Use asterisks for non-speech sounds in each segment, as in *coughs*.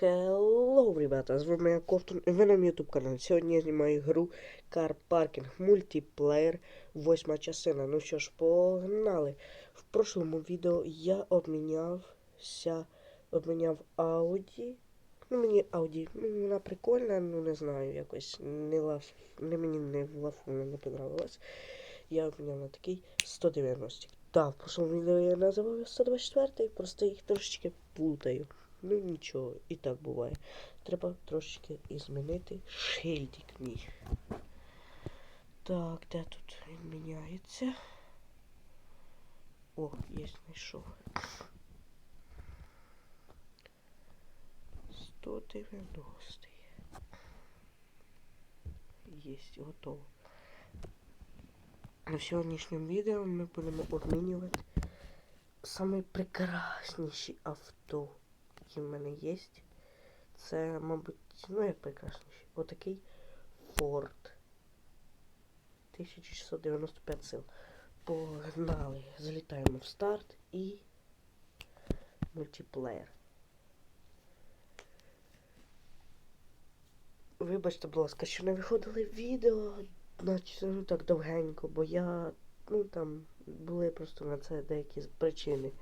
Hello, ребята, з вами я Ковтун і ви на YouTube каналі. Сьогодні я знімаю гру Car Parking Multiplayer, восьма частина. Ну що ж, погнали. В прошлому відео я обмінявся, обміняв Audi. Ну мені Audi, ну вона прикольна, ну не знаю, якось не лаф, не мені не лафу не понравилось. Я обміняв на такий 190. Так, в прошлому відео я називав 124, просто їх трошечки плутаю. Ну нічого, і так буває. Треба трошечки змінити шильдик мій. Так, де тут він міняється? О, є знайшов. 190. Єсть, готово. На сьогоднішньому відео ми будемо обмінювати саме прекрасніші авто які в мене є. Це, мабуть, ну як прекрасніші. Отакий Ford. 1695 сил. Погнали. Залітаємо в старт і мультиплеєр. Вибачте, будь ласка, що не виходили відео, значить, ну так довгенько, бо я, ну там, були просто на це деякі причини.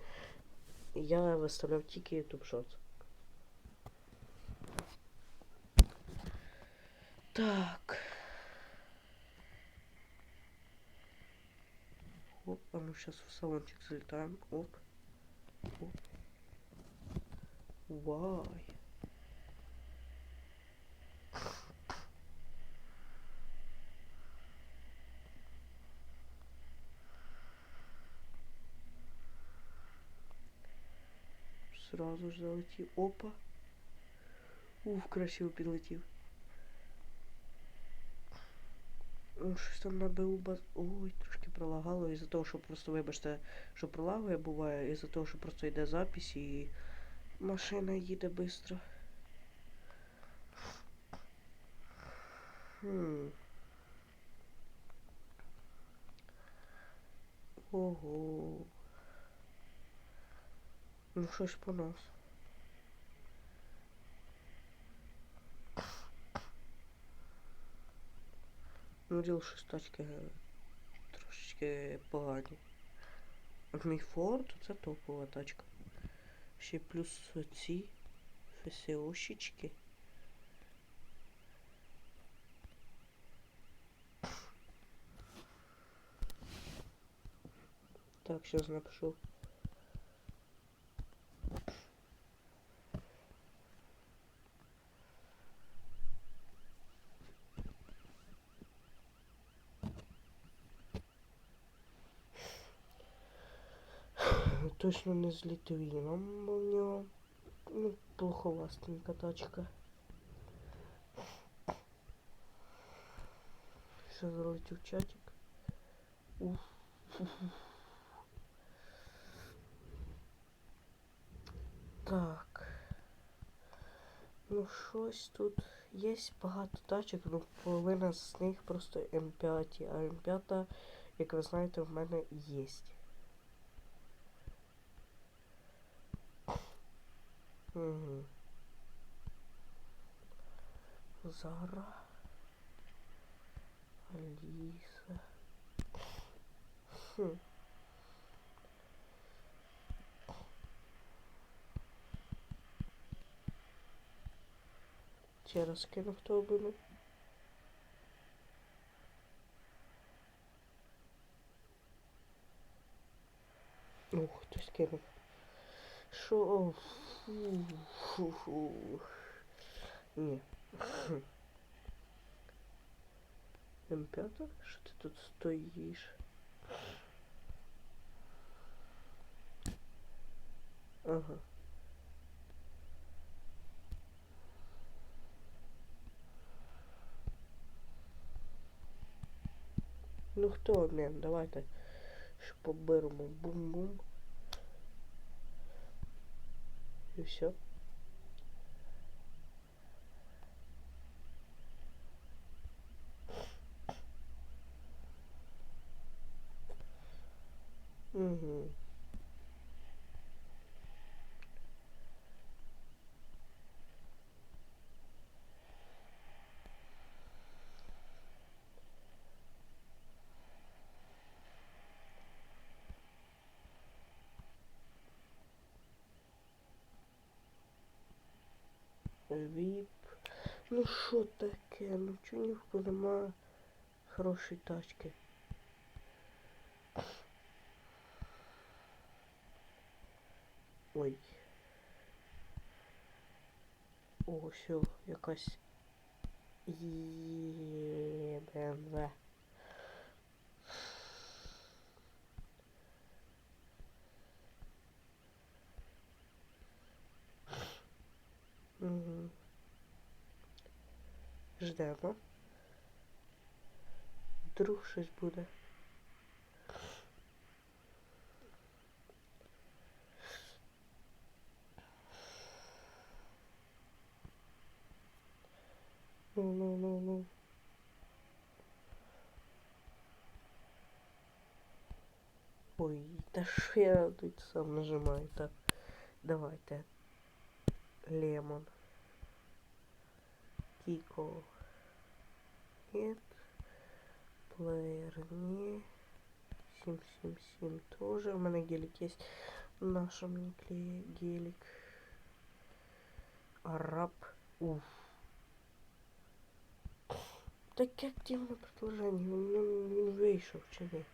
Я виставляв тільки YouTube Shorts. Так. Оп, а мы сейчас в салончик залетаем. Оп. Оп. Вай. Сразу ж залетів. Опа. Уф, красиво підлетів. Ну, щось там на БУ баз... Ой, трошки пролагало із-за того, що просто, вибачте, що пролагує буває, із-за того, що просто йде запись і машина їде швидко. Хм. Ого. Ну що ж по нас? Ну, діло щось тачки е, трошечки погані. Мій Форд це топова тачка. Ще плюс ці ФСОшечки. Так, сейчас напишу. Точно не з Літвіном, бо в нього ну, плоховастенька тачка. Ще залетів чатик. Так. Ну щось тут є багато тачок, ну половина з них просто М5, а М5, як ви знаєте, в мене є. Угу. Зара. Алиса. Хм. Ще раз кину, хто обминув. Ух, хтось кинув. Шо? Фу, фу, фу. Ні. М5? Що ти тут стоїш? Ага. Ну хто обмін? Давайте. Що поберемо бум-бум. И все. Угу. Віп. Ну що таке? Ну чунівку нема хорошої тачки. Ой. О, все, якась БМВ. Ждемо. Вдруг щось буде. Ну, ну, ну, ну. Ой, та що я тут сам нажимаю? Так, давайте. Лемон. Кико. Кен, плеер не. Сим, сим, сим тоже. У мене гелік є. В нашому ніклі гелік. Араб. Уф. Так як дивне ну Він, він вийшов чи ні?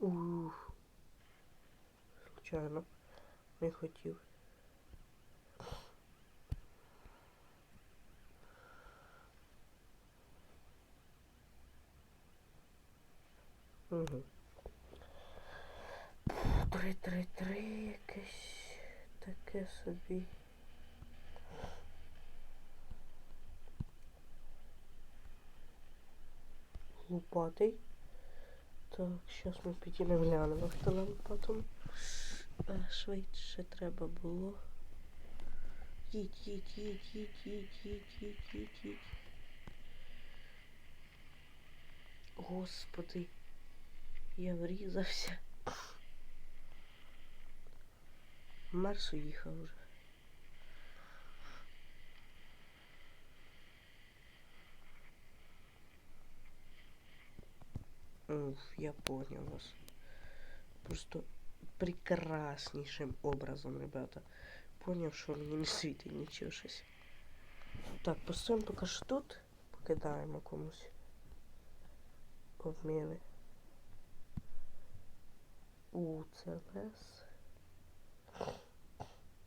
Ух. Случайно. Не хотів. Угу. Три, три, три, якесь таке собі. Лупатий. Так, зараз ми підійдемо глянемо, хто нам потім е, швидше треба було. Їдь, їдь, їдь, їдь, їдь, їдь, їдь, їдь, їдь. Господи, я врізався. Марс уїхав уже. Я понял вас. Просто прекраснейшим образом, ребята. Понял, що мені не світить нічого щось. Так, поставимо поки що тут. Покидаємо комусь. Обміни. У, це.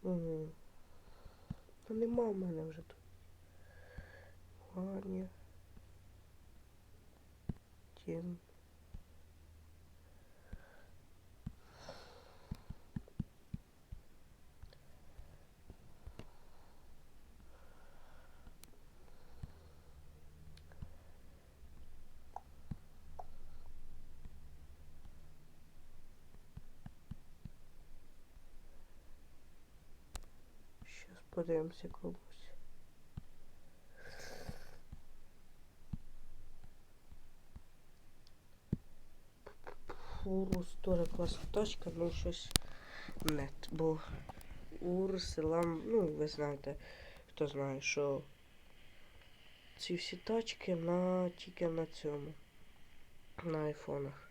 Угу. Ну нема в мене вже тут. Ваня. Тім. Щас подивимося комусь. Урус теж класна точка, ну щось нет. Бо Урус, лам, ну ви знаєте, хто знає, що ці всі тачки на тільки на цьому. На айфонах.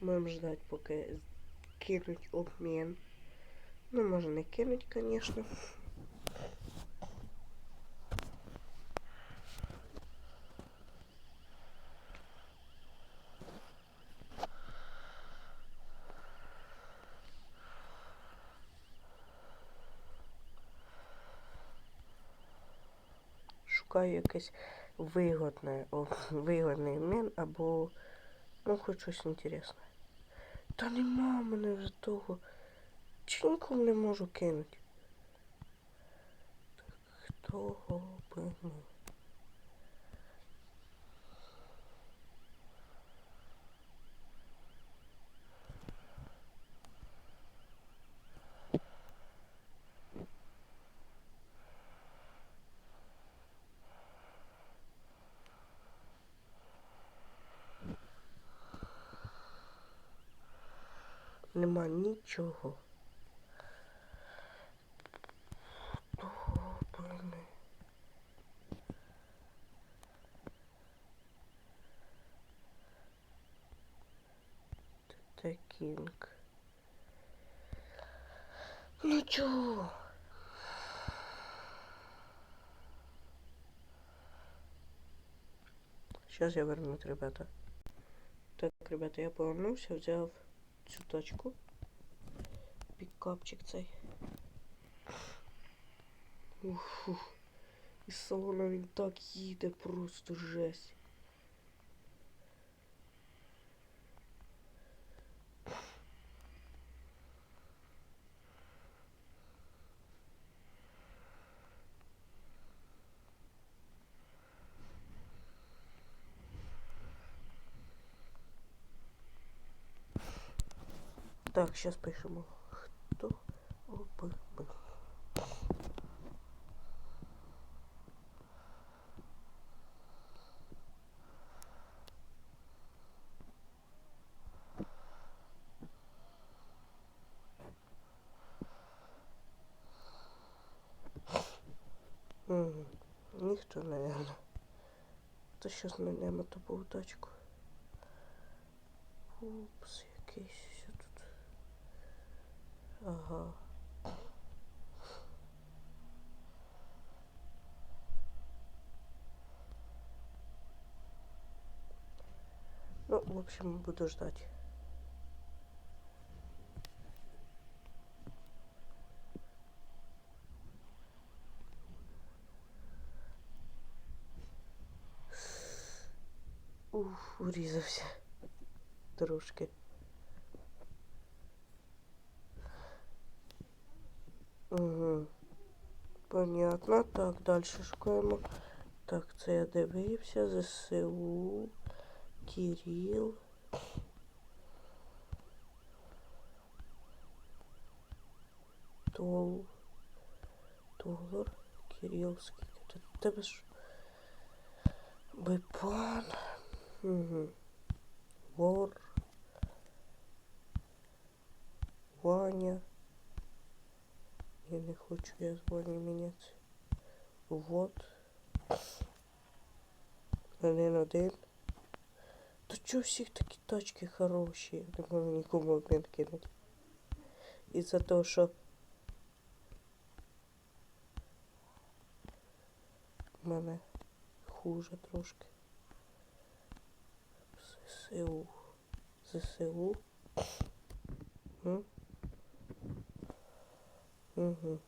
Будемо ждать, поки кинуть обмін. Ну, може не кинуть, звісно. Шукаю якесь вигодне, о, вигодний обмін або ну хоч щось інтересне. Та нема мене вже того. Чи нікому не можу кинути? Так, хто би ми? Нема нічого. Це кінг. Нічого. Сейчас я вернусь, ребята. Так, ребята, я повернувся, взяв цю тачку. Пікапчик цей. Ух, ух. І салона він так їде, просто жесть. Так, сейчас пишемо. Ніхто, наверное. То щас знайдемо топову тачку. Упс, якийсь ще тут. Ага. Ну, в общем, буду ждать. Уф, урізався. Трошки. Угу. Понятно. Так, далі шукаємо. Так, це я дивився. ЗСУ. Кирил. Тол. Долар. Кирил. Скільки тебе ж? Бепан. Вор. Ваня. Я не хочу, я з Ваней мінятися. Вот. Один один. Та чого всіх такі тачки хороші? Я не можу нікому. І за того, що в мене хуже трошки. ЗСУ. ЗСУ. М? Угу.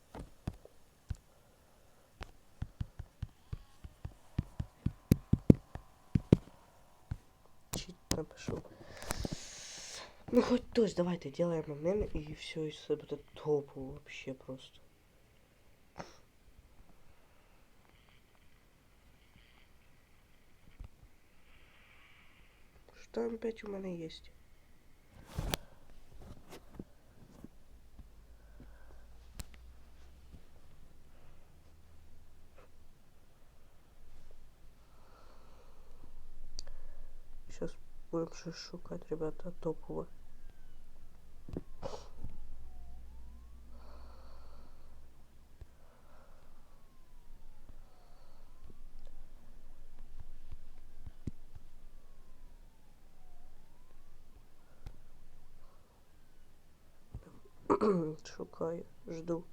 Чит напишу. Ну хоть тось, давайте делаем обмен и все, и все будет топ вообще просто. Там опять у мене есть? Сейчас будем шукать, ребята, топово. От шукаю, жду.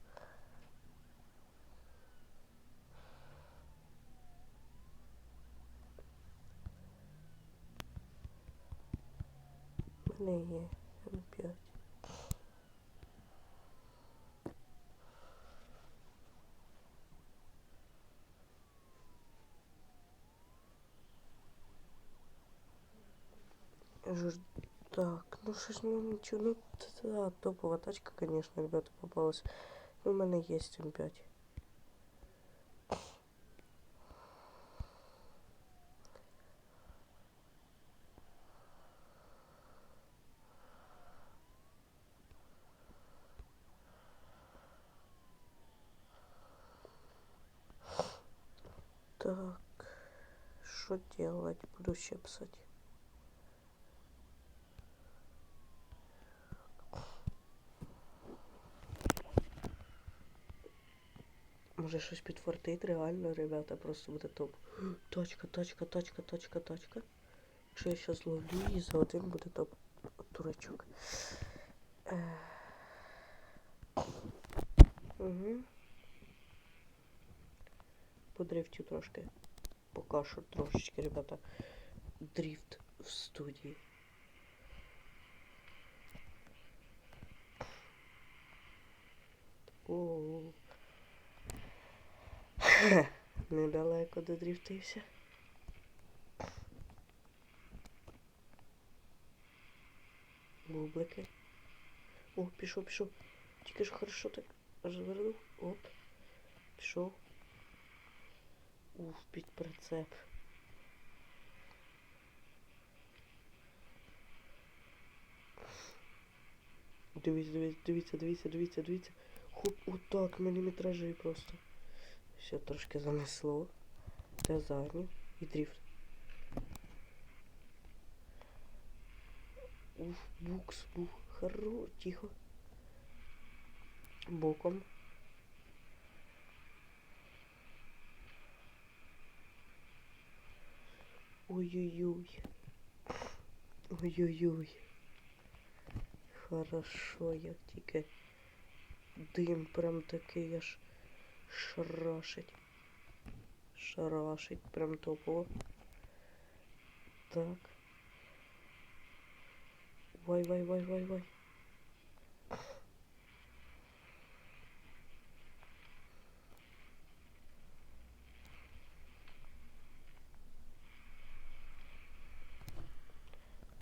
Не мене є М5. Жду. Так, ну що ж, ну нічого, ну т- та, топова тачка, конечно, ребята, попалась. У мене є М5. Так, что делать? Буду ще Може щось підфартить реально, ребята, просто буде топ. *gasps* Точка, точка, точка, точка, точка. Якщо я зараз ловлю її за один буде топ. Дурачок. Угу. Подрифтю трошки. Поки що трошечки, ребята. Дрифт в студії. О. *coughs* Недалеко додрифтився. Бублики. О, пішов, пішов. Тільки ж хорошо так розвернув. Оп. Пішов. Уф, під прицеп. Дивіться, дивіться, дивіться, дивіться, дивіться, дивіться. Хоп, отак, міліметражі просто. Все трошки занесло. Де задню і дріфт. Уф, букс був. Хоро, тихо. Боком. Ой-ой-ой. Ой-ой-ой. Хорошо, як тільки дим прям такий аж шарашить. Шарашить прям топово. Так. Вай, вай, вай, вай, вай.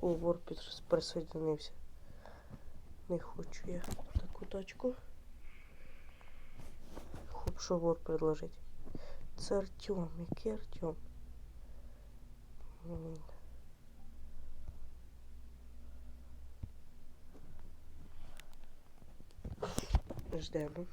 О, вор підс- присоединився. Не хочу я таку тачку. Вор предложить. Це Артем, який Артем? Ждемо.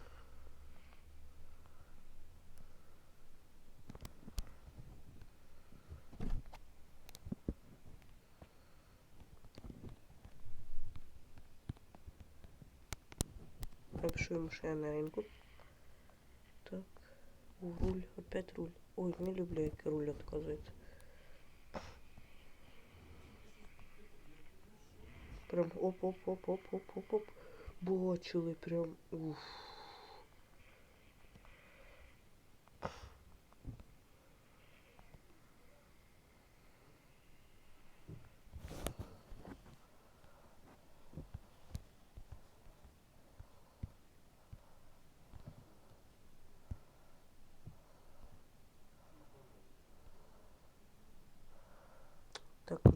Напишу ему, я на ринку. Руль. Опять руль. Ой, не люблю, як руль отказується. Прям оп-оп-оп-оп-оп-оп-оп. Бачили прям. Уф.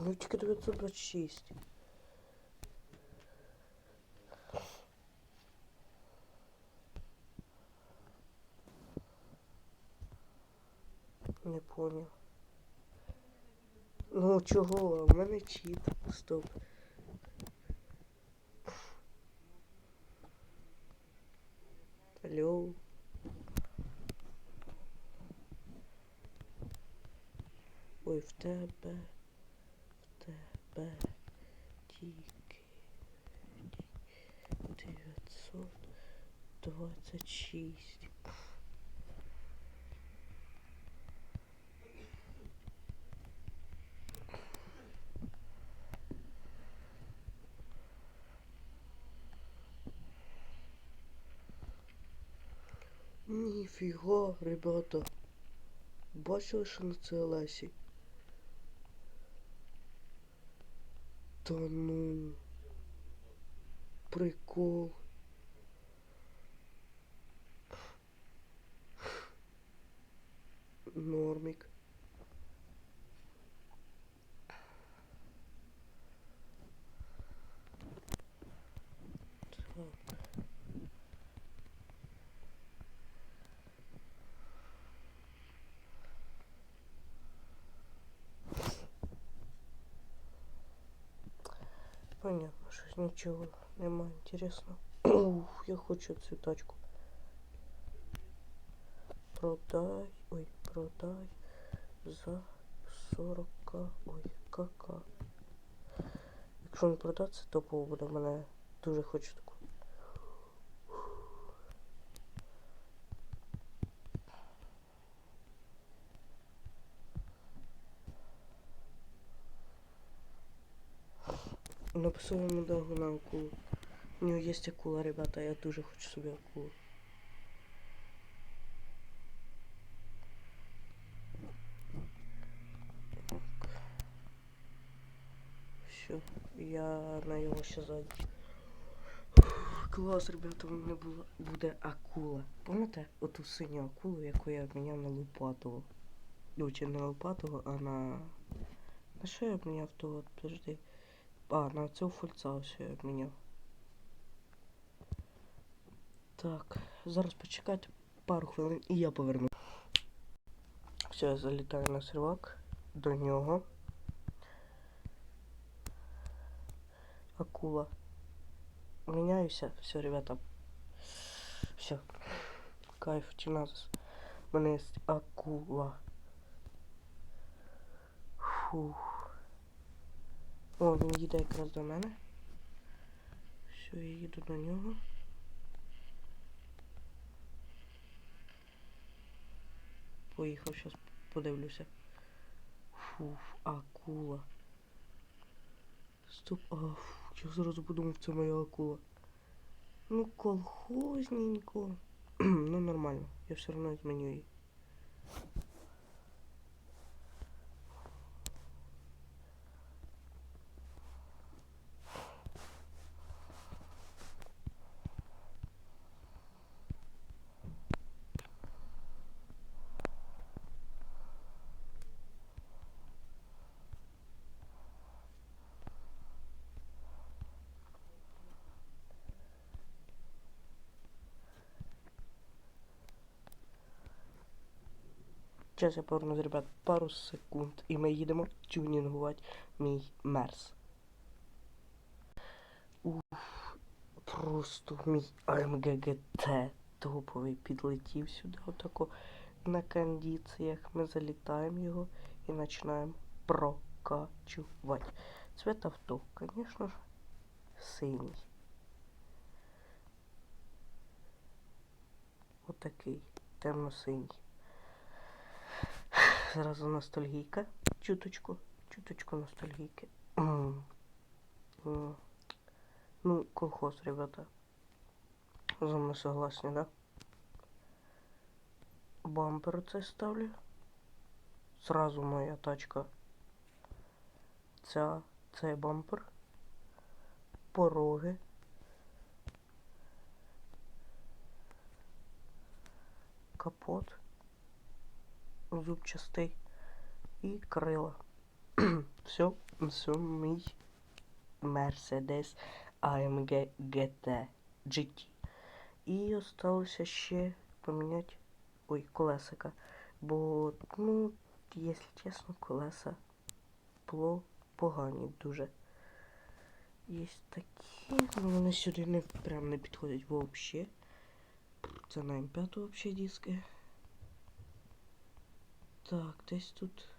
Ну тільки 926. Не понял. Ну чого? У мене чіт. Стоп. Алло. Ой, в тебе. В тебе тільки 926. Ніфіга, ребята. Бачили, що на це Лесі? Та ну. Прикол. Нормик. Понятно, щось нічого нема, интересно. Ух, я хочу цю тачку. Продай. Ой, продай за 40 ой, кака. Якщо не продаться, то буде мене дуже хочу таку. Написав йому на акулу. У нього є акула, ребята, я дуже хочу собі акулу. Все, я на його ще ззаді. Клас, ребята, у мене була, буде акула. Пам'ятаєте оту синю акулу, яку я обміняв на Лопатову? Ну, чи не на Лопатову, а на... На що я обміняв того? Подожди. А, на цього фольца ось я обміняв. Так, зараз почекайте пару хвилин і я поверну. Все, я залітаю на сервак до нього. Акула. Міняюся. Все, ребята. Все. Кайф, чиназис. У мене є акула. Фух. О, він їде якраз до мене. Все, я їду до нього. Поїхав, зараз подивлюся. Фуф, акула. Стоп, а, фу, я зразу подумав, це моя акула. Ну, колхозненько. *clears throat* ну, нормально, я все одно зміню її. Зараз я повернусь, ребят, пару секунд. І ми їдемо тюнінгувати мій мерс. Уф, просто мій AMG GT топовий підлетів сюди отако на кондиціях. Ми залітаємо його і починаємо прокачувати. Цвет авто, звісно ж, синій. Отакий, темно-синій. Зразу ностальгійка. Чуточку. Чуточку ностальгійки. Ну, колхоз, ребята. За мною согласні, да? Бампер оцей ставлю. Сразу моя тачка. Ця, цей бампер. Пороги. Капот зубчастий і крила. *clears throat* все, все, мій Mercedes AMG GT GT. І осталося ще поміняти ой, колесика. Бо, ну, якщо чесно, колеса було погані дуже. Є такі, ну вони сюди не прям не підходять взагалі. Це на М5 взагалі диски. Так, десь тут.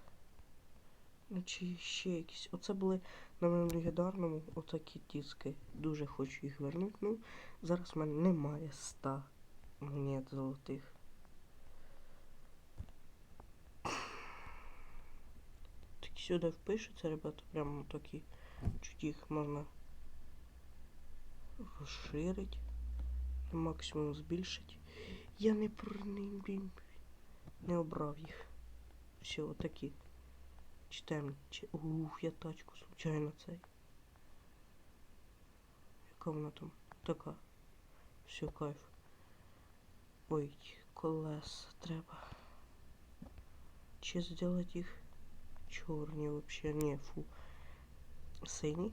Ну, чи ще якісь. Оце були на моєму легендарному отакі диски. Дуже хочу їх вернути. Ну, зараз в мене немає ста монет золотих. Так сюди впишеться, ребята, прямо такі. Чуть їх можна розширити. Максимум збільшити. Я не про не обрав їх. Все, вот такі. Читаємо. Чи... Ух, я тачку случайно цей. Яка вона там? Така. Все, кайф. Ой, колеса треба. Чи сделать їх чорні вообще? Не, фу. Сині.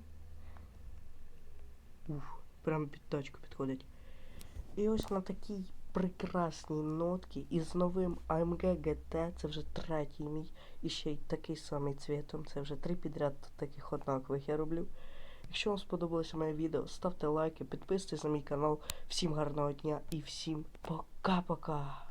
Ух, прям під тачку підходить. І ось на такій прекрасні нотки із новим AMG GT, це вже третій мій, і ще й такий самий цвітом. Це вже три підряд таких однакових я роблю. Якщо вам сподобалося моє відео, ставте лайки, підписуйтесь на мій канал. Всім гарного дня і всім пока-пока!